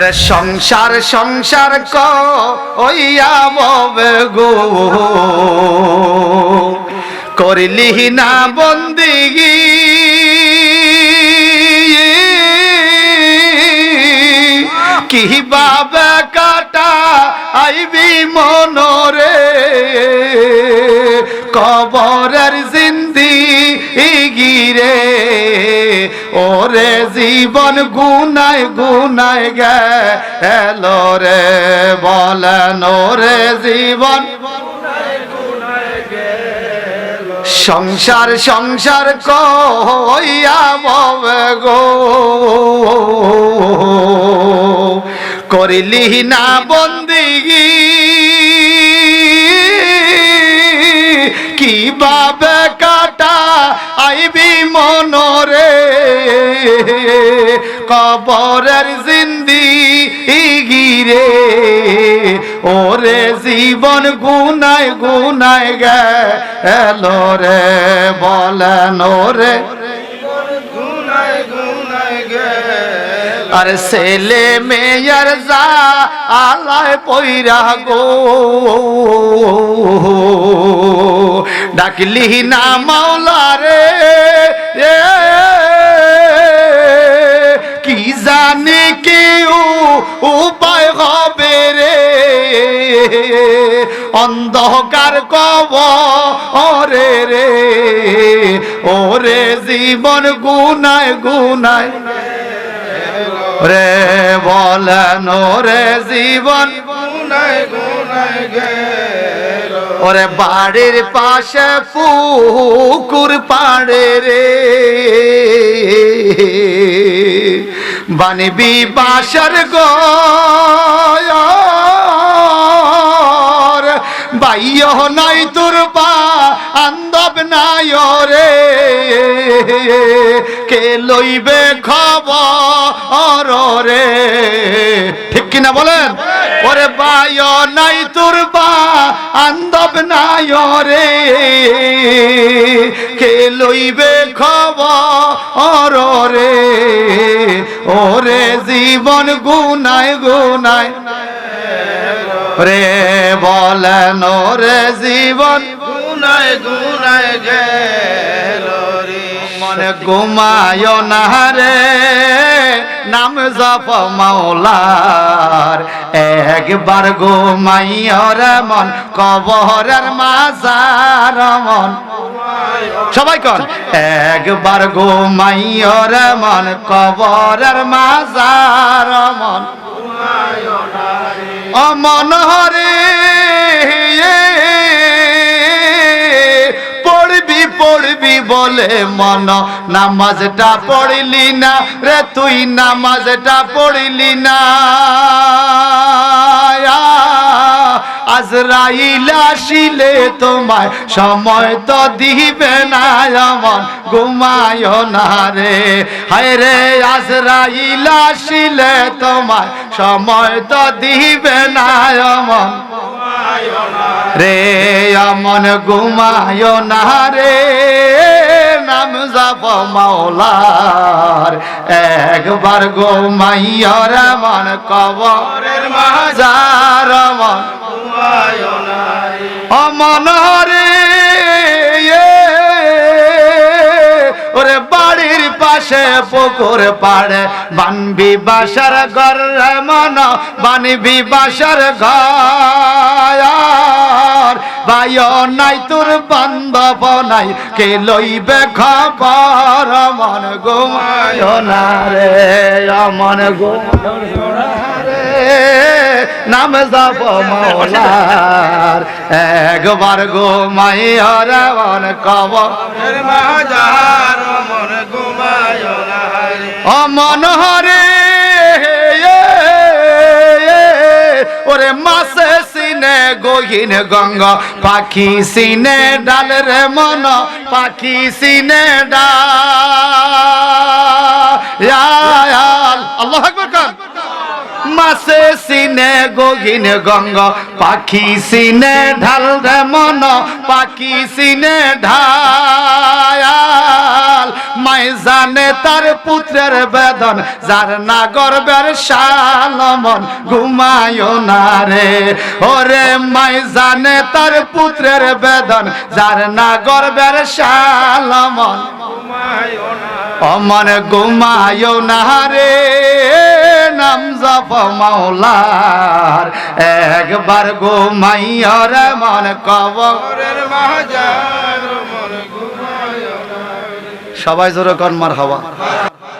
রে সংসার সংসার ক ওইয়া ববে গো। করিলি না বন্দিগি। কি বাবে কাটা আইবি মনরে। কবরের জিন্দি গিরে ওরে জীবন গুনায় গুনায় গেল রে বলেন ওরে জীবন। সংসার সংসার কইয়া গো। করিলি না বন্দিগি কি বাবে কাটা আইবি মনরে? কবরের জিন্দি গিরে, ওরে জীবন গুনায় গুনায় গেল রে বলেন ওরে আর ছেলে মেয়ের যা আলায় পইরা গো। ডাকলি না মাওলা রে উপায় হবে রে। অন্ধকার কব ওরে রে। ওরে জীবন গুনায় গুনায়। রে বলেন ওরে জীবন। ওরে বাড়ির পাশে পুকুর পাড়ে রে। বানিবি বাসার গর বাইয় নাই তোর পা, আন্দব নাই রে কে লইবে খবর রে ঠিক কিনা বলেন? ওরে বায় নাই তোর বা আন্দব নাই রে লইবে খবর রে। ওরে জীবন গুনায় গুনায়। রে বলেন ওরে জীবন। গুনায় গুনায় গেল রে। মনে ঘুমায় না রে। নাম জপ মাওলার। একবার ঘুমাইয় রে মন, কবরের মাজার মন। সবাই কন, একবার ঘুমাইয় রে মন, কবরের মাজার মন। অমন হরে মন, নামাজটা পড়লি না রে তুই, নামাজটা পড়লি না। আজরাইল আসিলে তোমায় সময় তো দিবে না এমন ঘুমায় না রে। হায় রে, আজরাইল আসিলে তোমায় সময় তো দিবে না এমন রে। অমন ঘুমায় না রে। নাম যাব মাওলার। একবার ঘুমাইয় রে মন কবরের মাজার মন অমন রে ওরে বাড়ির পাশে পুকুর পাড়ে। বানবি বাসার ঘর, মন বানবি বাসার ঘর। ভাই নাই তোর বান্ধব নাই কে লইবে খবর মন ঘুমায় না রে অমন ঘুমায় নাম যাব মৌলার একবার গো মাইয়ার মন কবর এর মাজার মন ঘুমায় না রে অমন হরে ওরে মাসে গহিন গঙ্গ, পাখি সিনে ডাল রে মন, পাখি সিনে ডাল। আল্লাহ মাসে সিনে গগিন গঙ্গ, পাখি সিনে ঢাল রে মন, পাখি সিনে ঢাল। মাই জানে তার পুত্রের বেদন, যার না গর্বের শালমন, ঘুমায়ো না রে। ওরে মাই জানে তার পুত্রের বেদন, যার না গর্বের শালমন ঘুমায়ো না অমন ঘুমায়ো না রে। নাম জপ মাওলার, একবার ঘুমাইয় রে, মন কব ওরের সবাই জোরে কন মার হওয়া